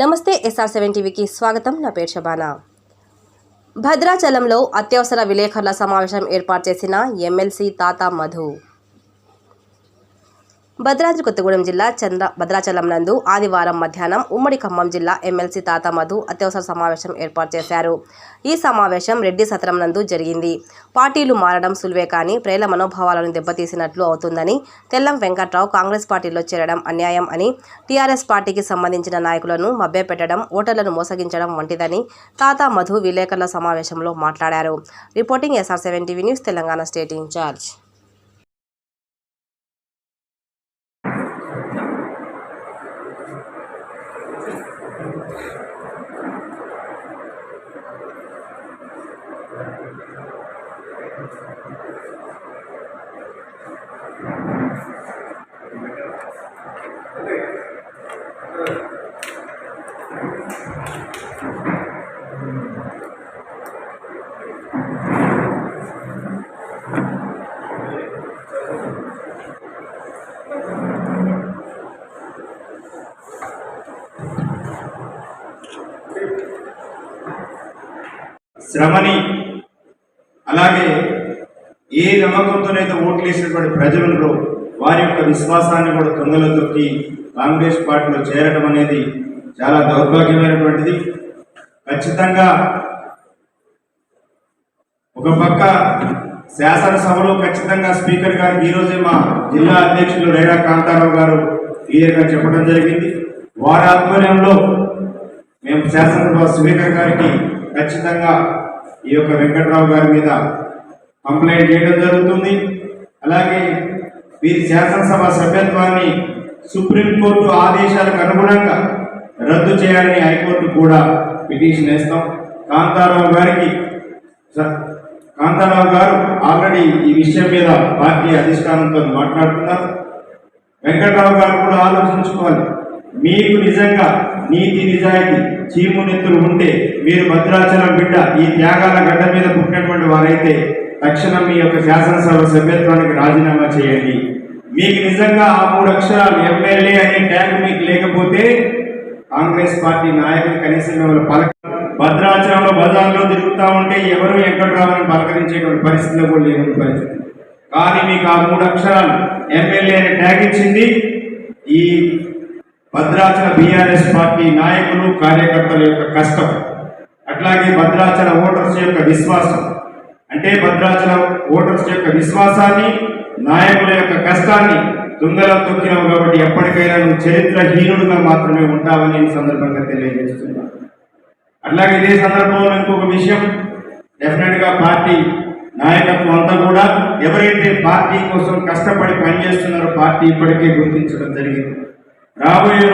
నమస్తే SR seven టీవీకి స్వాగతం. నా పేరు షబానా భద్రాచలంలో అత్యవసర విలేకరుల సమావేశం ఏర్పాటు చేసిన ఎమ్మెల్సీ తాతా మధు. భద్రాద్రి కొత్తగూడెం జిల్లా చంద్ర భద్రాచలం నందు ఆదివారం మధ్యాహ్నం ఉమ్మడి ఖమ్మం జిల్లా ఎమ్మెల్సీ తాత మధు అత్యవసర సమావేశం ఏర్పాటు చేశారు. ఈ సమావేశం రెడ్డి సత్రం నందు జరిగింది. పార్టీలు మారడం సులువే కానీ ప్రేల మనోభావాలను దెబ్బతీసినట్లు అవుతుందని తెల్లం వెంకట్రావు కాంగ్రెస్ పార్టీలో చేరడం అన్యాయం అని టీఆర్ఎస్ పార్టీకి సంబంధించిన నాయకులను మభ్యపెట్టడం ఓటర్లను మోసగించడం వంటిదని తాత మధు విలేకరుల సమావేశంలో మాట్లాడారు. Reporting SR seven TV news Telangana state incharge. శ్రమని అలాగే ఏ నమ్మకంతోనైతే ఓట్లు వేసినటువంటి ప్రజలలో వారి యొక్క విశ్వాసాన్ని కూడా తొంగలో తొక్కి కాంగ్రెస్ పార్టీలో చేరడం అనేది చాలా దౌర్భాగ్యమైనటువంటిది. ఖచ్చితంగా ఒక పక్క శాసనసభలో ఖచ్చితంగా స్పీకర్ గారికి ఈరోజే మా జిల్లా అధ్యక్షులు రేడా కాంతారావు గారు క్లియర్గా చెప్పడం జరిగింది. వారి ఆధ్వర్యంలో మేము శాసనసభ స్పీకర్ గారికి ఖచ్చితంగా ఈ యొక్క వెంకట్రావు గారి మీద కంప్లైంట్ చేయడం జరుగుతుంది. అలాగే వీరి శాసనసభ సభ్యత్వాన్ని సుప్రీంకోర్టు ఆదేశాలకు అనుగుణంగా రద్దు చేయాలని హైకోర్టు కూడా పిటిషన్ వేస్తాం. కాంతారావు గారికి కాంతారావు గారు ఆల్రెడీ ఈ విషయం మీద పార్టీ అధిష్టానంతో మాట్లాడుతున్నారు. వెంకట్రావు గారు కూడా ఆలోచించుకోవాలి. మీకు నిజంగా నీతి నిజాయితీ చీము నెత్తులు ఉంటే మీరు భద్రాచలం బిడ్డ ఈ త్యాగాల గడ్డ మీద పుట్టినటువంటి వారైతే తక్షణం మీ యొక్క శాసనసభ సభ్యత్వానికి రాజీనామా చేయండి. మీకు నిజంగా ఆ మూడు అక్షరాలు ఎమ్మెల్యే అనే ట్యాగ్ మీకు లేకపోతే కాంగ్రెస్ పార్టీ నాయకులు కనీసం మిమ్మల్ని పలక భద్రాచలంలో బజార్లో తిరుగుతూ ఉంటే ఎవరు వెంకట్రావుని పలకరించేటువంటి పరిస్థితిలో కూడా లేని పరిస్థితి. కానీ మీకు ఆ మూడు అక్షరాలు ఎమ్మెల్యే అని ట్యాగ్ ఇచ్చింది ఈ భద్రాచల బీఆర్ఎస్ పార్టీ నాయకులు కార్యకర్తల యొక్క కష్టం. అట్లాగే భద్రాచల ఓటర్స్ యొక్క విశ్వాసం. అంటే భద్రాచల ఓటర్స్ యొక్క విశ్వాసాన్ని నాయకుల యొక్క కష్టాన్ని తుంగలో తొక్కినావు కాబట్టి ఎప్పటికైనా నువ్వు చరిత్రహీనుడుగా మాత్రమే ఉంటావని ఈ సందర్భంగా తెలియజేస్తున్నాను. అట్లాగే ఇదే సందర్భంలో ఇంకొక విషయం డెఫినెట్గా పార్టీ నాయకత్వం అంతా కూడా ఎవరైతే పార్టీ కోసం కష్టపడి పనిచేస్తున్నారో పార్టీ ఇప్పటికే గుర్తించడం జరిగింది. రాబోయే